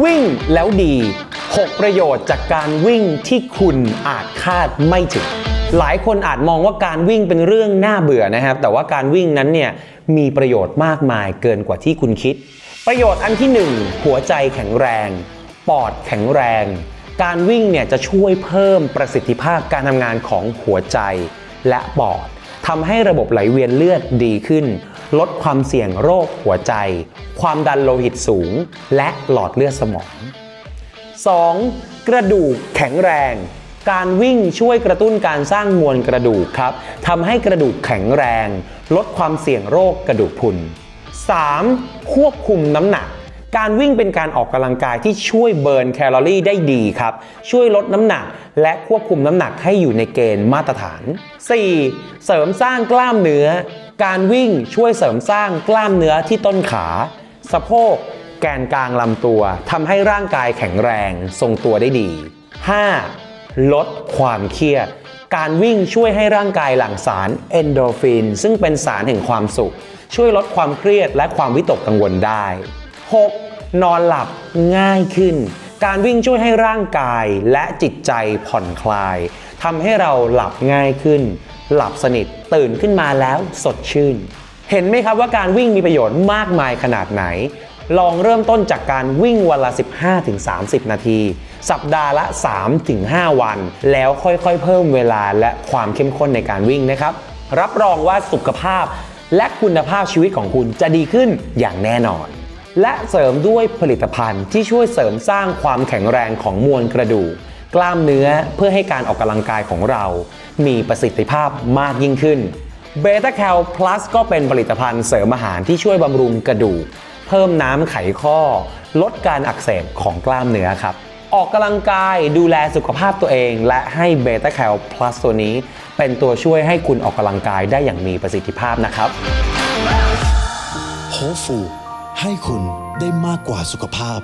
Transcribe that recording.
วิ่งแล้วดี 6 ประโยชน์จากการวิ่งที่คุณอาจคาดไม่ถึง หลายคนอาจมองว่าการวิ่งเป็นเรื่องน่าเบื่อนะครับ แต่ว่าการวิ่งนั้นเนี่ยมีประโยชน์มากมายเกินกว่าที่คุณคิด ประโยชน์อันที่ 1 หัวใจแข็งแรง ปอดแข็งแรง การวิ่งเนี่ยจะช่วยเพิ่มประสิทธิภาพการทำงานของหัวใจและปอดทำให้ระบบไหลเวียนเลือดดีขึ้น ลดความเสี่ยงโรคหัวใจ ความดันโลหิตสูง และหลอดเลือดสมอง 2. กระดูกแข็งแรง การวิ่งช่วยกระตุ้นการสร้างมวลกระดูกครับทำให้กระดูกแข็งแรง ลดความเสี่ยงโรคกระดูกพรุน 3. ควบคุมน้ำหนักการวิ่งเป็นการออกกำลังกายที่ช่วยเบิร์นแคลอรี่ได้ดีครับ ช่วยลดน้ำหนักและควบคุมน้ำหนักให้อยู่ในเกณฑ์มาตรฐาน 4. เสริมสร้างกล้ามเนื้อ การวิ่งช่วยเสริมสร้างกล้ามเนื้อที่ต้นขา สะโพก แกนกลางลำตัวทำให้ร่างกายแข็งแรงทรงตัวได้ดี 5. ลดความเครียด การวิ่งช่วยให้ร่างกายหลั่งสารเอนโดรฟิน ซึ่งเป็นสารแห่งความสุข ช่วยลดความเครียดและความวิตกกังวลได้ 6. นอนหลับง่ายขึ้น การวิ่งช่วยให้ร่างกายและจิตใจผ่อนคลายทำให้เราหลับง่ายขึ้น หลับสนิท ตื่นขึ้นมาแล้วสดชื่น เห็นไหมครับว่าการวิ่งมีประโยชน์มากมายขนาดไหน ลองเริ่มต้นจากการวิ่งวันละ 15-30 นาที สัปดาห์ละ 3-5 วัน แล้วค่อยๆ เพิ่มเวลาและความเข้มข้นในการวิ่งนะครับ รับรองว่าสุขภาพและคุณภาพชีวิตของคุณจะดีขึ้นอย่างแน่นอน และเสริมด้วยผลิตภัณฑ์ที่ช่วยเสริมสร้างความแข็งแรงของมวลกระดูก กล้ามเนื้อเพื่อให้การออกกำลังกายของเรา มีประสิทธิภาพมากยิ่งขึ้นเบต้าแคลพลัสก็เป็นผลิตภัณฑ์เสริมอาหารที่ช่วยบำรุงกระดูก เพิ่มน้ำไขข้อ ลดการอักเสบของกล้ามเนื้อครับ ออกกำลังกายดูแลสุขภาพตัวเอง และให้เบต้าแคลพลัสตัวนี้ เป็นตัวช่วยให้คุณออกกำลังกายได้อย่างมีประสิทธิภาพนะครับโฮฟูให้คุณได้มากกว่าสุขภาพ